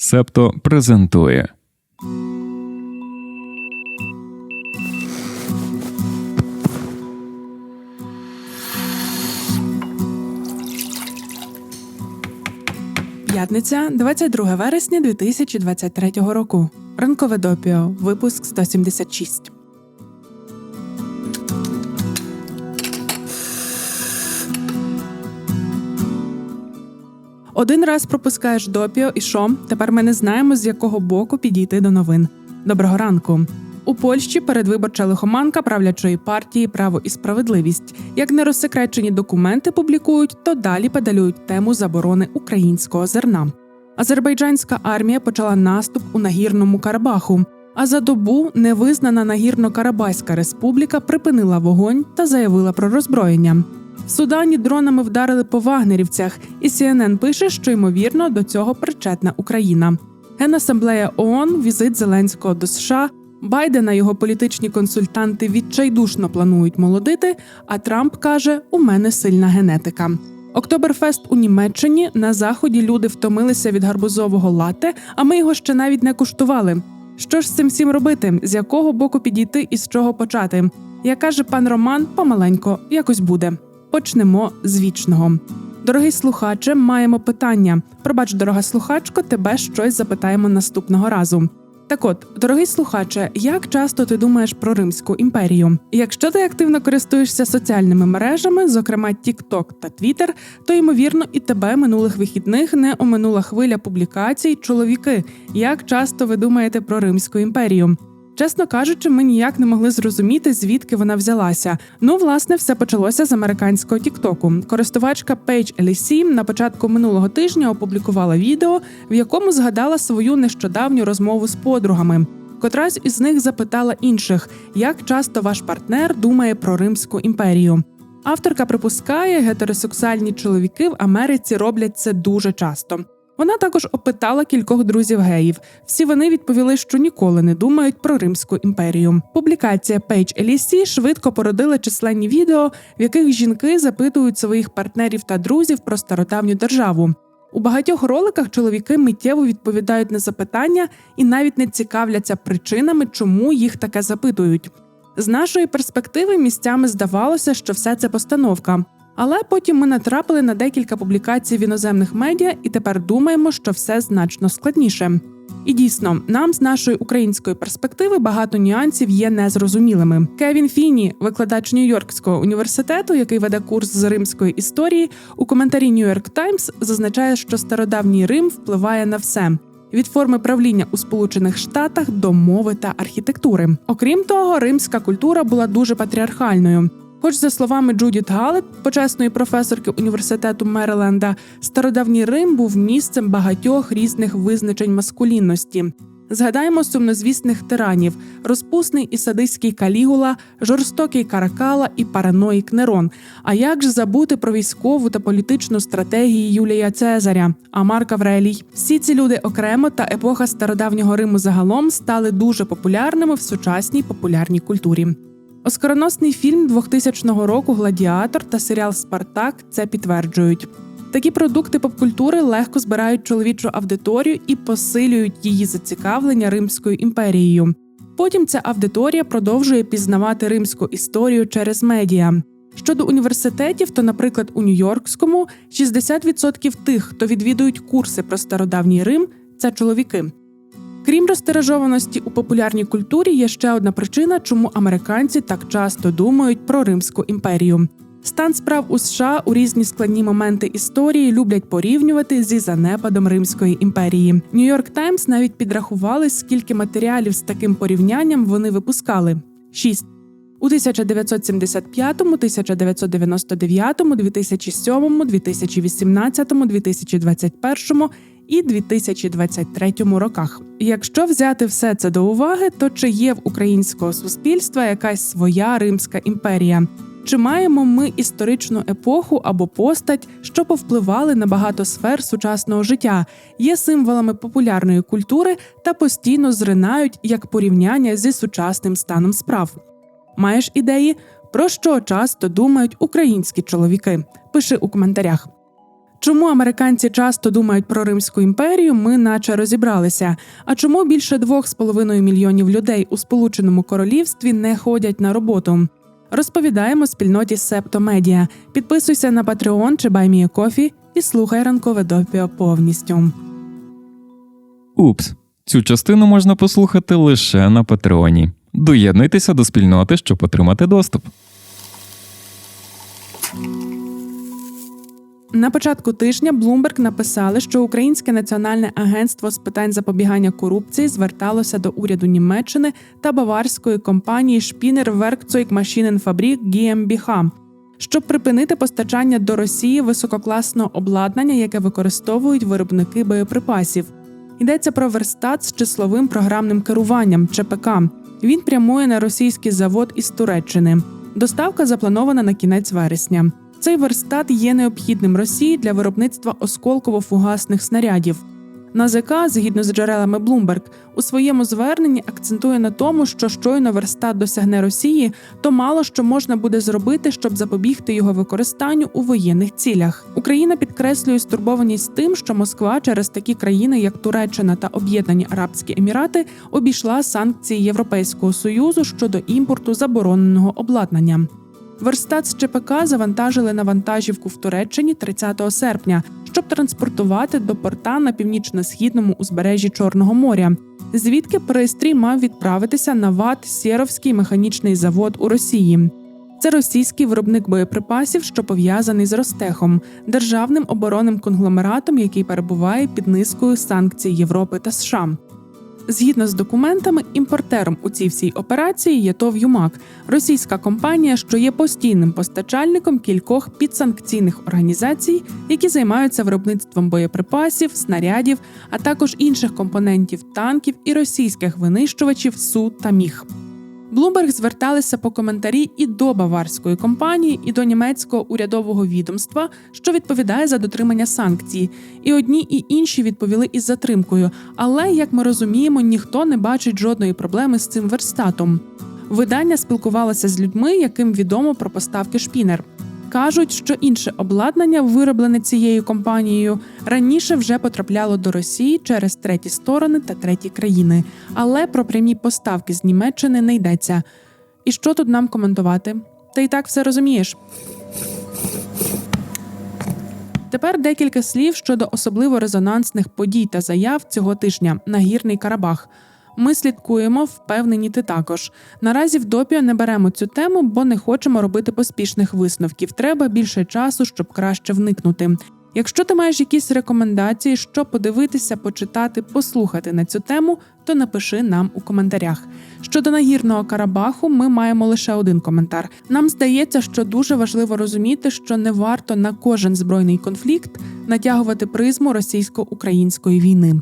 Септо презентує П'ятниця, 22 вересня 2023 року. Ранкове допіо, випуск 176. Один раз пропускаєш допіо і що? Тепер ми не знаємо, з якого боку підійти до новин. Доброго ранку. У Польщі передвиборча лихоманка правлячої партії Право і справедливість. Як нерозсекречені документи публікують, то далі педалюють тему заборони українського зерна. Азербайджанська армія почала наступ у нагірному Карабаху. А за добу невизнана Нагірно-Карабаська республіка припинила вогонь та заявила про роззброєння. В Судані дронами вдарили по вагнерівцях, і CNN пише, що ймовірно до цього причетна Україна. Генасамблея ООН, візит Зеленського до США. Байдена його політичні консультанти відчайдушно планують молодити. А Трамп каже: у мене сильна генетика. Октоберфест у Німеччині на заході люди втомилися від гарбузового латте, а ми його ще навіть не куштували. Що ж з цим всім робити? З якого боку підійти і з чого почати? Як каже пан Роман, помаленько якось буде. Почнемо з вічного. Дорогий слухаче, маємо питання. Пробач, дорога слухачко, тебе щось запитаємо наступного разу. Так от, дорогий слухаче, як часто ти думаєш про Римську імперію? Якщо ти активно користуєшся соціальними мережами, зокрема TikTok та Twitter, то ймовірно і тебе минулих вихідних не оминула хвиля публікацій чоловіки. Як часто ви думаєте про Римську імперію? Чесно кажучи, ми ніяк не могли зрозуміти, звідки вона взялася. Ну, власне, все почалося з американського Тіктоку. Користувачка Paige Елісі на початку минулого тижня опублікувала відео, в якому згадала свою нещодавню розмову з подругами. Котрась із них запитала інших, як часто ваш партнер думає про Римську імперію. Авторка припускає, гетеросексуальні чоловіки в Америці роблять це дуже часто. Вона також опитала кількох друзів геїв. Всі вони відповіли, що ніколи не думають про Римську імперію. Публікація Page LSC швидко породила численні відео, в яких жінки запитують своїх партнерів та друзів про стародавню державу. У багатьох роликах чоловіки миттєво відповідають на запитання і навіть не цікавляться причинами, чому їх таке запитують. З нашої перспективи місцями здавалося, що все це постановка. Але потім ми натрапили на декілька публікацій в іноземних медіа і тепер думаємо, що все значно складніше. І дійсно, нам з нашої української перспективи багато нюансів є незрозумілими. Кевін Фіні, викладач Нью-Йоркського університету, який веде курс з римської історії, у коментарі York Times зазначає, що стародавній Рим впливає на все. Від форми правління у Сполучених Штатах до мови та архітектури. Окрім того, римська культура була дуже патріархальною. Хоч, за словами Джудіт Галет, почесної професорки університету Мериленда, стародавній Рим був місцем багатьох різних визначень маскулінності. Згадаємо сумнозвісних тиранів: розпусний і садистський калігула, жорстокий каракала і параноїк Нерон. А як ж забути про військову та політичну стратегію Юлія Цезаря, а Марк Аврелій? Всі ці люди окремо та епоха стародавнього Риму загалом стали дуже популярними в сучасній популярній культурі. Оскароносний фільм 2000 року Гладіатор та серіал Спартак це підтверджують. Такі продукти попкультури легко збирають чоловічу аудиторію і посилюють її зацікавлення Римською імперією. Потім ця аудиторія продовжує пізнавати римську історію через медіа. Щодо університетів, то, наприклад, у Нью-Йоркському 60% тих, хто відвідують курси про стародавній Рим, це чоловіки. Крім розтиражованості у популярній культурі, є ще одна причина, чому американці так часто думають про Римську імперію. Стан справ у США у різні складні моменти історії люблять порівнювати зі занепадом Римської імперії. Нью-Йорк Таймс навіть підрахували, скільки матеріалів з таким порівнянням вони випускали: шість. У 1975, 1999, 2007, 2018, 2021 і 2023 роках. Якщо взяти все це до уваги, то чи є в українського суспільства якась своя Римська імперія? Чи маємо ми історичну епоху або постать, що повпливали на багато сфер сучасного життя, є символами популярної культури та постійно зринають як порівняння зі сучасним станом справ? Маєш ідеї, про що часто думають українські чоловіки? Пиши у коментарях. Чому американці часто думають про Римську імперію, ми наче розібралися. А чому більше 2,5 мільйонів людей у Сполученому Королівстві не ходять на роботу? Розповідаємо спільноті Септо Медіа. Підписуйся на Patreon чи BuyMeACoffee і слухай ранкове допіо повністю. Упс, цю частину можна послухати лише на Патреоні. Доєднуйтеся до спільноти, щоб отримати доступ. На початку тижня Bloomberg написали, що Українське національне агентство з питань запобігання корупції зверталося до уряду Німеччини та баварської компанії Werkzeug Maschinenfabrik GmbH, щоб припинити постачання до Росії висококласного обладнання, яке використовують виробники боєприпасів. Йдеться про верстат з числовим програмним керуванням ЧПК. Він прямує на російський завод із Туреччини. Доставка запланована на кінець вересня. Цей верстат є необхідним Росії для виробництва осколково-фугасних снарядів. НАЗК, згідно з джерелами Bloomberg, у своєму зверненні акцентує на тому, що щойно верстат досягне Росії, то мало що можна буде зробити, щоб запобігти його використанню у воєнних цілях. Україна підкреслює стурбованість тим, що Москва через такі країни, як Туреччина та Об'єднані Арабські Емірати, обійшла санкції Європейського союзу щодо імпорту забороненого обладнання. Верстат з ЧПК завантажили на вантажівку в Туреччині 30 серпня, щоб транспортувати до порта на північно-східному узбережжі Чорного моря, звідки пристрій мав відправитися на ВАТ Сєровський механічний завод у Росії. Це російський виробник боєприпасів, що пов'язаний з Ростехом, державним оборонним конгломератом, який перебуває під низкою санкцій Європи та США. Згідно з документами, імпортером у цій всій операції є ТОВ «Юмак» – російська компанія, що є постійним постачальником кількох підсанкційних організацій, які займаються виробництвом боєприпасів, снарядів, а також інших компонентів танків і російських винищувачів Су та Міг. Bloomberg зверталися по коментарі і до баварської компанії, і до німецького урядового відомства, що відповідає за дотримання санкцій. І одні і інші відповіли із затримкою. Але як ми розуміємо, ніхто не бачить жодної проблеми з цим верстатом. Видання спілкувалося з людьми, яким відомо про поставки шпінер. Кажуть, що інше обладнання, вироблене цією компанією, раніше вже потрапляло до Росії через треті сторони та треті країни, але про прямі поставки з Німеччини не йдеться. І що тут нам коментувати? Ти і так все розумієш. Тепер декілька слів щодо особливо резонансних подій та заяв цього тижня Нагірний Карабах. Ми слідкуємо, впевнені ти також. Наразі в допіо не беремо цю тему, бо не хочемо робити поспішних висновків. Треба більше часу, щоб краще вникнути. Якщо ти маєш якісь рекомендації, що подивитися, почитати, послухати на цю тему, то напиши нам у коментарях. Щодо нагірного Карабаху, ми маємо лише один коментар. Нам здається, що дуже важливо розуміти, що не варто на кожен збройний конфлікт натягувати призму російсько-української війни.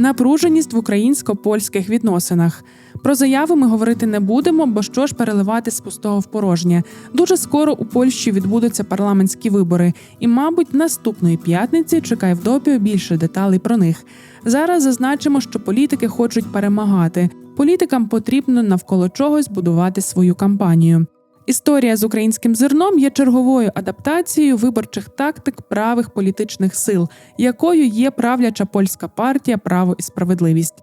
Напруженість в українсько-польських відносинах. Про заяви ми говорити не будемо, бо що ж переливати з пустого в порожнє. Дуже скоро у Польщі відбудуться парламентські вибори, і, мабуть, наступної п'ятниці чекай в допіо більше деталей про них. Зараз зазначимо, що політики хочуть перемагати. Політикам потрібно навколо чогось будувати свою кампанію. Історія з українським зерном є черговою адаптацією виборчих тактик правих політичних сил, якою є правляча польська партія Право і справедливість.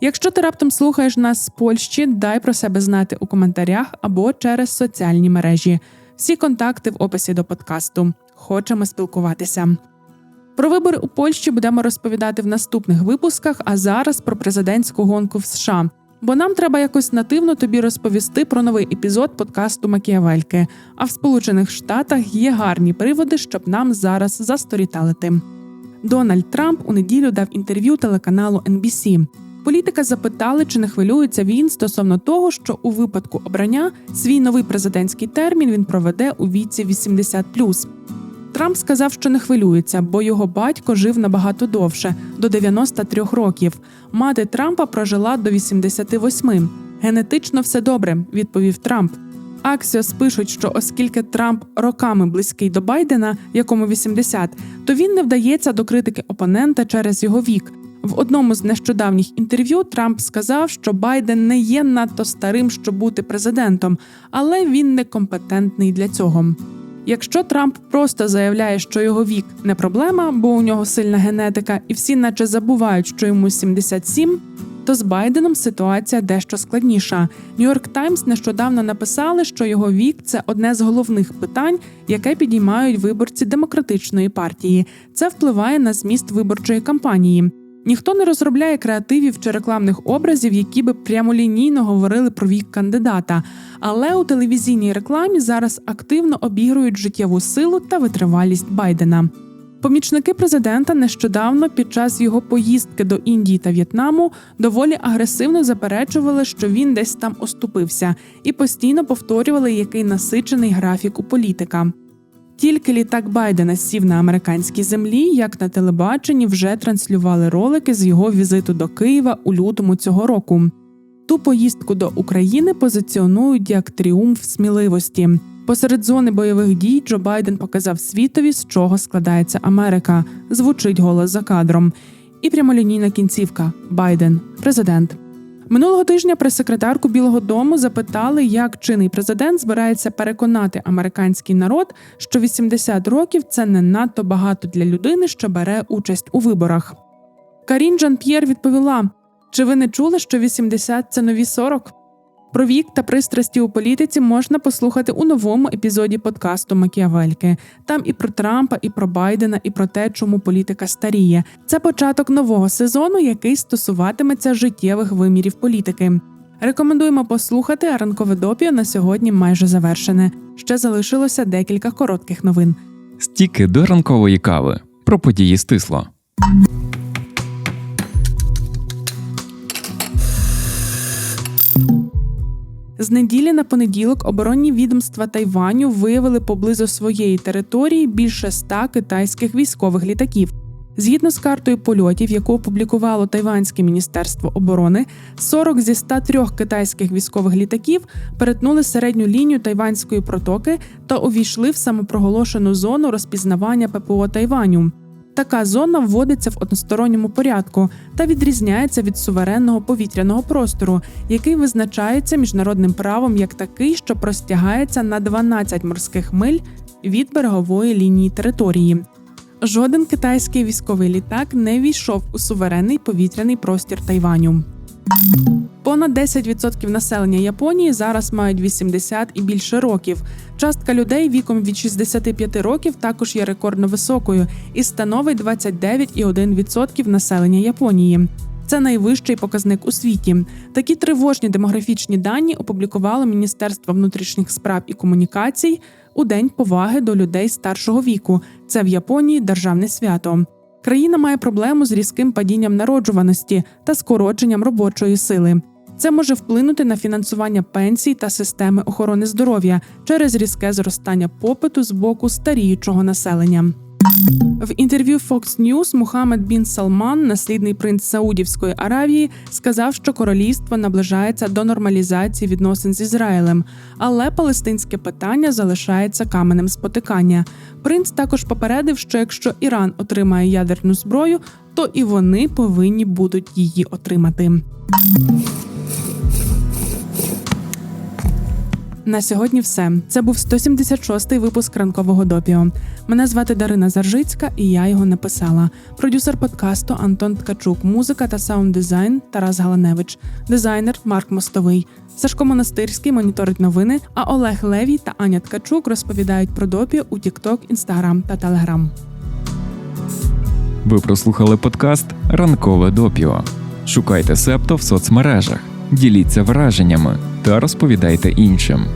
Якщо ти раптом слухаєш нас з Польщі, дай про себе знати у коментарях або через соціальні мережі. Всі контакти в описі до подкасту. Хочемо спілкуватися. Про вибори у Польщі будемо розповідати в наступних випусках, а зараз про президентську гонку в США. Бо нам треба якось нативно тобі розповісти про новий епізод подкасту Макіавельки. А в Сполучених Штатах є гарні приводи, щоб нам зараз засторіталити. Дональд Трамп у неділю дав інтерв'ю телеканалу NBC. Політика запитали, чи не хвилюється він стосовно того, що у випадку обрання свій новий президентський термін він проведе у віці 80+. Трамп сказав, що не хвилюється, бо його батько жив набагато довше до 93 років. Мати Трампа прожила до 88. Генетично все добре, відповів Трамп. Аксіос пишуть, що оскільки Трамп роками близький до Байдена, якому 80, то він не вдається до критики опонента через його вік. В одному з нещодавніх інтерв'ю Трамп сказав, що Байден не є надто старим, щоб бути президентом, але він некомпетентний для цього. Якщо Трамп просто заявляє, що його вік не проблема, бо у нього сильна генетика, і всі наче забувають, що йому 77, то з Байденом ситуація дещо складніша. Нью-Йорк Таймс нещодавно написали, що його вік це одне з головних питань, яке підіймають виборці демократичної партії. Це впливає на зміст виборчої кампанії. Ніхто не розробляє креативів чи рекламних образів, які би прямолінійно говорили про вік кандидата. Але у телевізійній рекламі зараз активно обігрують життєву силу та витривалість Байдена. Помічники президента нещодавно під час його поїздки до Індії та В'єтнаму доволі агресивно заперечували, що він десь там оступився, і постійно повторювали, який насичений графік у політика. Тільки літак Байдена сів на американській землі, як на телебаченні вже транслювали ролики з його візиту до Києва у лютому цього року. Ту поїздку до України позиціонують як тріумф сміливості. Посеред зони бойових дій Джо Байден показав світові, з чого складається Америка. Звучить голос за кадром. І прямолінійна кінцівка Байден, президент. Минулого тижня прес-секретарку Білого Дому запитали, як чинний президент збирається переконати американський народ, що 80 років це не надто багато для людини, що бере участь у виборах. Карін Жан П'єр відповіла: чи ви не чули, що 80 – це нові 40? Про вік та пристрасті у політиці можна послухати у новому епізоді подкасту Макіавельки. Там і про Трампа, і про Байдена, і про те, чому політика старіє. Це початок нового сезону, який стосуватиметься життєвих вимірів політики. Рекомендуємо послухати, а ранкове допіо на сьогодні майже завершене. Ще залишилося декілька коротких новин. Стіки до ранкової кави про події стисло. З неділі на понеділок оборонні відомства Тайваню виявили поблизу своєї території більше ста китайських військових літаків. Згідно з картою польотів, яку опублікувало Тайванське міністерство оборони, 40 зі 103 китайських військових літаків перетнули середню лінію Тайванської протоки та увійшли в самопроголошену зону розпізнавання ППО Тайваню. Така зона вводиться в односторонньому порядку та відрізняється від суверенного повітряного простору, який визначається міжнародним правом як такий, що простягається на 12 морських миль від берегової лінії території. Жоден китайський військовий літак не війшов у суверенний повітряний простір Тайваню. Понад 10% населення Японії зараз мають 80 і більше років. Частка людей віком від 65 років також є рекордно високою і становить 29,1% населення Японії. Це найвищий показник у світі. Такі тривожні демографічні дані опублікувало Міністерство внутрішніх справ і комунікацій у День поваги до людей старшого віку. Це в Японії державне свято. Країна має проблему з різким падінням народжуваності та скороченням робочої сили. Це може вплинути на фінансування пенсій та системи охорони здоров'я через різке зростання попиту з боку старіючого населення. В інтерв'ю Fox News Мухаммед Бін Салман, наслідний принц Саудівської Аравії, сказав, що королівство наближається до нормалізації відносин з Ізраїлем, але палестинське питання залишається каменем спотикання. Принц також попередив, що якщо Іран отримає ядерну зброю, то і вони повинні будуть її отримати. На сьогодні все. Це був 176-й випуск ранкового допіо. Мене звати Дарина Заржицька, і я його написала. Продюсер подкасту Антон Ткачук, музика та саунд-дизайн Тарас Галаневич, дизайнер Марк Мостовий. Сашко Монастирський моніторить новини. А Олег Левій та Аня Ткачук розповідають про допіо у TikTok, Instagram та Telegram. Ви прослухали подкаст Ранкове допіо. Шукайте Септо в соцмережах, діліться враженнями та розповідайте іншим.